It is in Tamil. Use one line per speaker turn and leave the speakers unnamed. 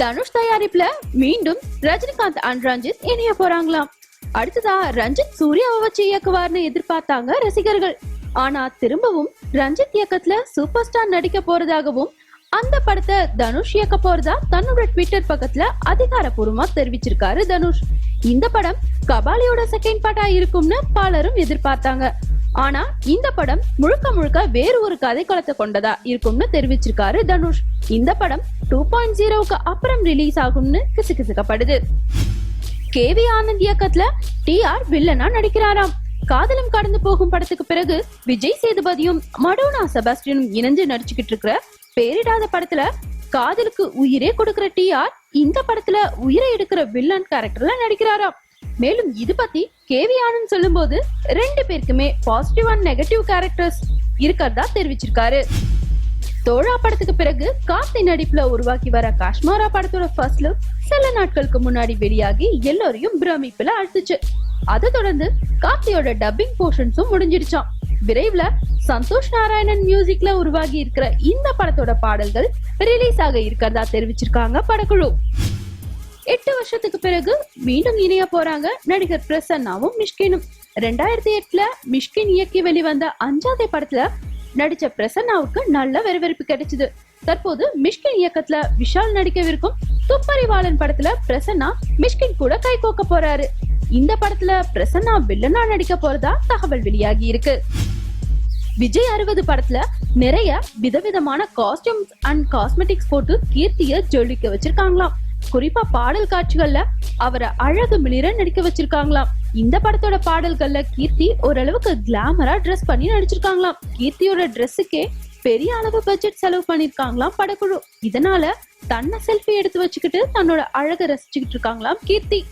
தனுஷ் தயாரிப்புல மீண்டும் ரஜினிகாந்த் அண்ட் ரஞ்சித் இணைய போறாங்களாம். அடுத்ததா ரஞ்சித் சூர்யாவை வச்சு இயக்குவார்னு எதிர்பார்த்தாங்க ரசிகர்கள். ஆனா திரும்பவும் ரஞ்சித் இயக்கத்துல சூப்பர் ஸ்டார் நடிக்க போறதாகவும் அந்த படத்தை தனுஷ் இயக்க போறதா தன்னோட ட்விட்டர் பக்கத்துல அதிகாரப்பூர்வமா தெரிவிச்சிருக்காரு தனுஷ். இந்த படம் கபாலியோட செகண்ட் பார்ட்டா இருக்கும்னு பலரும் எதிர்பார்த்தாங்க. ஆனா இந்த படம் முழுக்க முழுக்க வேறு ஒரு கதைக்களத்தை கொண்டதா இருக்கும்னு தெரிவிச்சிருக்காரு தனுஷ். இந்த படம் டூ பாயிண்ட் ஜீரோவுக்கு அப்புறம் ரிலீஸ் ஆகும்னு கிசுகிசுக்கப்படுது கேவி ஆனந்த் இயக்கத்துல டி ஆர் வில்லனா நடிக்கிறாராம். காதலும் கடந்து போகும் படத்துக்கு பிறகு விஜய் சேதுபதியும் மடோனா செபாஸ்டியனும் இணைஞ்சு நடிச்சுக்கிட்டு இருக்கிற பேரிடாத படத்துல காதலுக்கு உயிரே கொடுக்கிற டி ஆர் இந்த படத்துல உயிரை எடுக்கிற வில்லன் கேரக்டர்ல நடிக்கிறாராம். மேலும் இது பத்தி கேவி ஆனந்த் சொல்லும்போது ரெண்டு பேருக்குமே பாசிட்டிவ் அண்ட் நெகட்டிவ் கேரக்டர்ஸ் இருக்கிறதா தெரிவிச்சிருக்காரு. தோழா படத்துக்கு பிறகு கார்த்தி நடிப்புல உருவாக்கி வர காஷ்மாரா படத்தோட ஃபர்ஸ்ட் லுக் சில நாட்களுக்கு முன்னாடி வெளியாகி எல்லோரையும் பிரமிப்புல அழுத்துச்சு அதை தொடர்ந்து கார்த்தியோட டப்பிங் போர்ஷன்ஸும் முடிஞ்சிருச்சான் விரைவில் சந்தோஷ் நாராயணன் மியூசிக்ல உருவாகி இருக்கிற இந்த படத்தோட பாடல்கள் ரிலீஸ் ஆக இருக்கிறதா தெரிவிச்சிருக்காங்க படக்குழு. வருஷத்துக்கு பிறகு மீண்டும் இணைய போறாங்க நடிகர் பிரசன்னாவும் மிஷ்கினும். ரெண்டாயிரத்தி எட்டுல மிஷ்கின் இயக்கி வெளிவந்த அஞ்சாவது படத்துல நடிச்ச பிரசன்னாவுக்கு நல்ல வரவேற்பு கிடைச்சது. தற்போது மிஷ்கின் இயக்கத்துல விஷால் நடிக்கவிருக்கும் துப்பறிவாளன் படத்துல பிரசன்னா மிஷ்கின் கூட கை கோக்க போறாரு. இந்த படத்துல பிரசன்னா வில்லனா நடிக்க போறதா தகவல் வெளியாகி இருக்கு. விஜய் அறுபது படத்துல நிறைய விதவிதமான காஸ்டியூம்ஸ் அண்ட் காஸ்மெட்டிக்ஸ் போட்டு கீர்த்திய ஜொலிக்க வச்சிருக்காங்களாம். குறிப்பா பாடல் காட்சிகள்ல அவரை அழகு மிளிர நடிக்க வச்சிருக்காங்களாம். இந்த படத்தோட பாடல்கள்ல கீர்த்தி ஓரளவுக்கு கிளாமரா ட்ரெஸ் பண்ணி நடிச்சிருக்காங்களாம். கீர்த்தியோட ட்ரெஸ்ஸுக்கே பெரிய அளவு பட்ஜெட் செலவு பண்ணிருக்காங்களாம் படக்குழு. இதனால தன்னை செல்ஃபி எடுத்து வச்சுக்கிட்டு தன்னோட அழகை ரசிச்சுக்கிட்டு இருக்காங்களாம் கீர்த்தி.